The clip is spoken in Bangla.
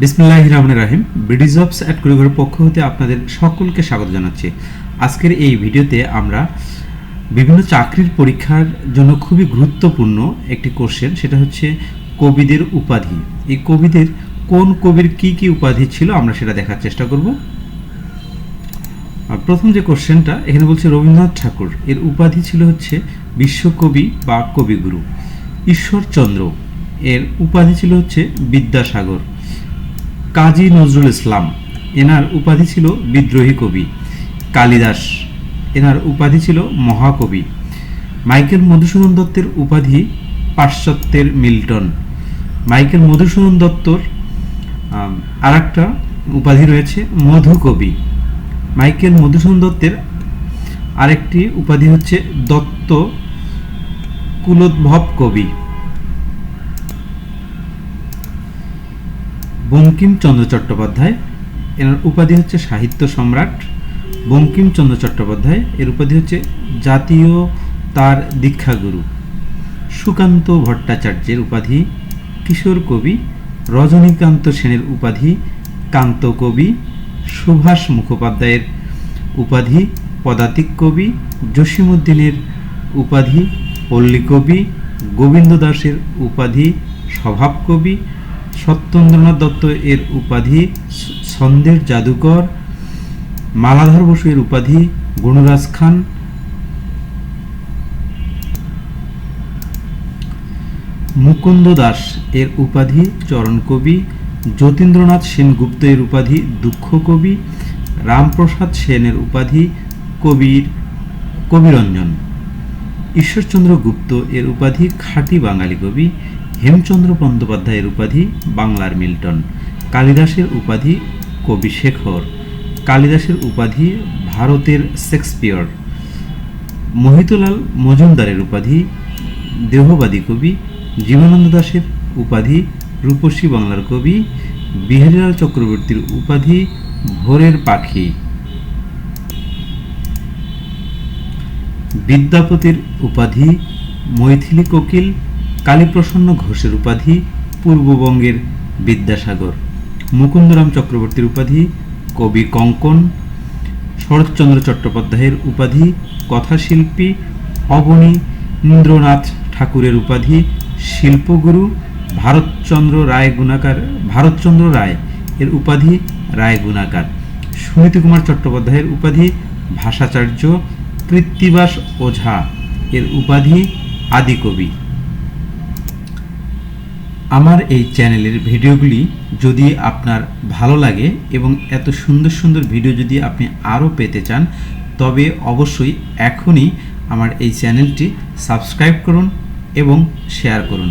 বিসমিল্লাহ রহমান রাহিম বিডি জবস অ্যাট কুড়িঘরের পক্ষ হতে আপনাদের সকলকে স্বাগত জানাচ্ছি। আজকের এই ভিডিওতে আমরা বিভিন্ন চাকরির পরীক্ষার জন্য খুবই গুরুত্বপূর্ণ একটি কোশ্চেন সেটা হচ্ছে কবিদের উপাধি। এই কবিদের কোন কবির কি কি উপাধি ছিল আমরা সেটা দেখার চেষ্টা করব। আর প্রথম যে কোশ্চেনটা এখানে বলছে রবীন্দ্রনাথ ঠাকুর। এর উপাধি ছিল হচ্ছে বিশ্বকবি বা কবিগুরু। ঈশ্বরচন্দ্র। এর উপাধি ছিল হচ্ছে বিদ্যাসাগর। কাজী নজরুল ইসলাম, এনার উপাধি ছিল বিদ্রোহী কবি। কালিদাস, এনার উপাধি ছিল মহাকবি। মাইকেল মধুসূদন দত্তের উপাধি পাশ্চাত্যের মিল্টন। মাইকেল মধুসূদন দত্তর আর একটা উপাধি রয়েছে মধুকবি। মাইকেল মধুসূদন দত্তের আরেকটি উপাধি হচ্ছে দত্ত কুলোদ্ভব কবি। বঙ্কিমচন্দ্র চট্টোপাধ্যায়, এনার উপাধি হচ্ছে সাহিত্য সম্রাট। বঙ্কিমচন্দ্র চট্টোপাধ্যায়, এর উপাধি হচ্ছে জাতীয় তার দীক্ষাগুরু। সুকান্ত ভট্টাচার্যের উপাধি, কিশোর কবি, রজনীকান্ত সেনের উপাধি, কান্ত কবি, সুভাষ মুখোপাধ্যায়ের উপাধি, পদাতিক কবি, জসীমউদ্দিনের উপাধি, পল্লী কবি গোবিন্দ দাসের উপাধি, স্বভাব কবি সত্যেন্দ্রনাথ দত্ত এর উপাধি ছন্দের জাদুকর, মালাধর বসু এর উপাধি, গুণরাজ খান। মুকুন্দ দাস এর উপাধি, চরণ কবি। যতীন্দ্রনাথ সেনগুপ্ত এর উপাধি, দুঃখ কবি। রামপ্রসাদ সেনের উপাধি, কবির, কবিরঞ্জন। ঈশ্বরচন্দ্র গুপ্ত এর উপাধি, খাঁটি বাঙালি কবি। হেমচন্দ্র বন্দ্যোপাধ্যায়ের উপাধি বাংলার মিল্টন, কালিদাসের উপাধি কবি শেখর, কালিদাসের উপাধি ভারতের শেক্সপিয়র, মোহিতলাল মজুমদারের উপাধি দেহবাদী কবি, জীবনানন্দ দাসের উপাধি রূপসী বাংলার কবি, বিহারীলাল চক্রবর্তীর উপাধি ভোরের পাখি। বিদ্যাপতির উপাধি মৈথিলী কোকিল কালীপ্রসন্ন ঘোষের উপাধি পূর্ববঙ্গের বিদ্যাসাগর, মুকুন্দরাম চক্রবর্তীর উপাধি কবি কঙ্কন, শরৎচন্দ্র চট্টোপাধ্যায়ের উপাধি কথাশিল্পী অবনীন্দ্রনাথ ঠাকুরের উপাধি শিল্পগুরু ভারতচন্দ্র রায় গুণাকার, ভারতচন্দ্র রায় এর উপাধি রায় গুণাকার। সুনীতি কুমার চট্টোপাধ্যায়ের উপাধি ভাষাচার্য কৃত্তিবাস ওঝা এর উপাধি আদিকবি। আমার এই চ্যানেলের ভিডিওগুলি যদি আপনার ভালো লাগে এবং এত সুন্দর সুন্দর ভিডিও যদি আপনি আরও পেতে চান, তবে অবশ্যই এখনই আমার এই চ্যানেলটি সাবস্ক্রাইব করুন এবং শেয়ার করুন।